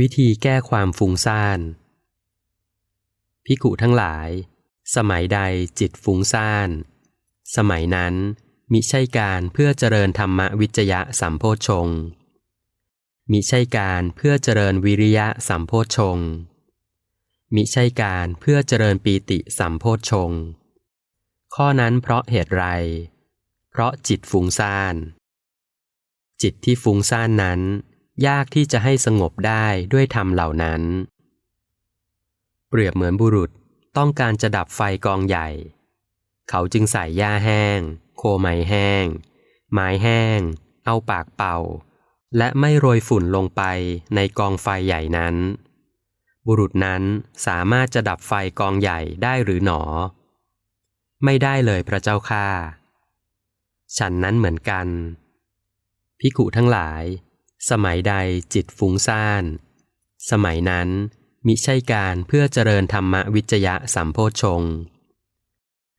วิธีแก้ความฟุ้งซ่าน พิกุทั้งหลาย สมัยใดจิตฟุ้งซ่าน สมัยนั้นมิใช่การเพื่อเจริญธรรมวิจยะสัมโพชง มิใช่การเพื่อเจริญวิริยะสัมโพชง มิใช่การเพื่อเจริญปีติสัมโพชง ข้อนั้นเพราะเหตุไร เพราะจิตฟุ้งซ่าน จิตที่ฟุ้งซ่านนั้น ยากที่จะให้สงบได้ด้วยธรรมเหล่านั้น เปรียบเหมือนบุรุษต้องการจะดับไฟกองใหญ่ เขาจึงใส่หญ้าแห้ง โคไม้แห้ง ไม้แห้ง เอาปากเป่า และไม่โรยฝุ่นลงไปในกองไฟใหญ่นั้น บุรุษนั้นสามารถจะดับไฟกองใหญ่ได้หรือหนอ ไม่ได้เลยพระเจ้าค่าฉันนั้นเหมือนกัน พิกุทั้งหลาย สมัยใดจิตฟุ้งซ่าน สมัยนั้นมิใช่การเพื่อเจริญธรรมวิจยะสัมโพชง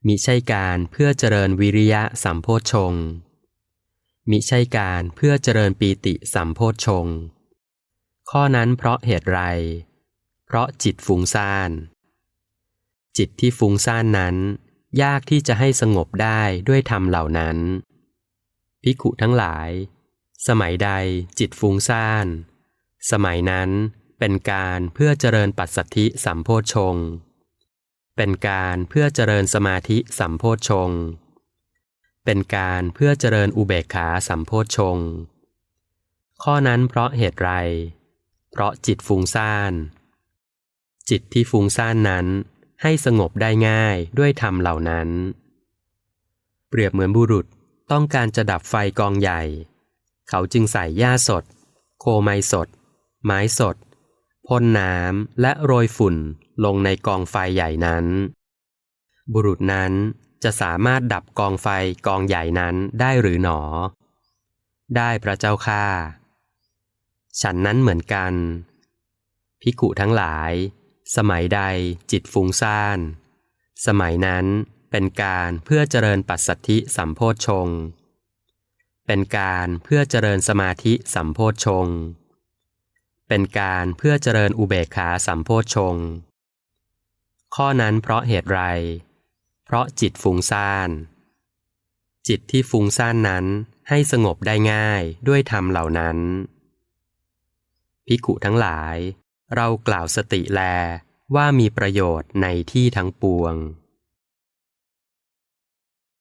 มิใช่การเพื่อเจริญวิริยะสัมโพชงมิใช่การเพื่อเจริญปีติสัมโพชงข้อนั้นเพราะเหตุไร เพราะจิตฟุ้งซ่าน จิตที่ฟุ้งซ่านนั้น ยากที่จะให้สงบได้ด้วยธรรมเหล่านั้น พิขุทั้งหลาย สมัยใดจิตฟุ้งซ่าน สมัยนั้นเป็นการเพื่อเจริญปัสสัทธิสัมโพชงเป็นการเพื่อเจริญสมาธิสัมโพชงเป็นการเพื่อเจริญอุเบกขาสัมโพชงข้อนั้นเพราะเหตุไร เพราะจิตฟุ้งซ่าน จิตที่ฟุ้งซ่านนั้นให้สงบได้ง่ายด้วยธรรมเหล่านั้น เปรียบเหมือนบุรุษต้องการจะดับไฟกองใหญ่ เขาจึงใส่หญ้าสด โคไม้สด ไม้สดพ่นน้ำและโรยฝุ่นลงในกองไฟใหญ่นั้น บุรุษนั้นจะสามารถดับกองไฟกองใหญ่นั้นได้หรือหนอ ได้พระเจ้าค่า ฉันนั้นเหมือนกัน พิกุทั้งหลาย สมัยใดจิตฟุ้งซ่าน สมัยนั้นเป็นการเพื่อเจริญปัสสัทธิสัมโพชง เป็นการเพื่อเจริญสมาธิสัมโพชฌงเป็นการเพื่อเจริญอุเบกขาสัมโพชฌงข้อนั้นเพราะเหตุไร เพราะจิตฟุ้งซ่าน จิตที่ฟุ้งซ่านนั้นให้สงบได้ง่ายด้วยธรรมเหล่านั้น พิกุทั้งหลาย เรากล่าวสติแลว่ามีประโยชน์ในที่ทั้งปวง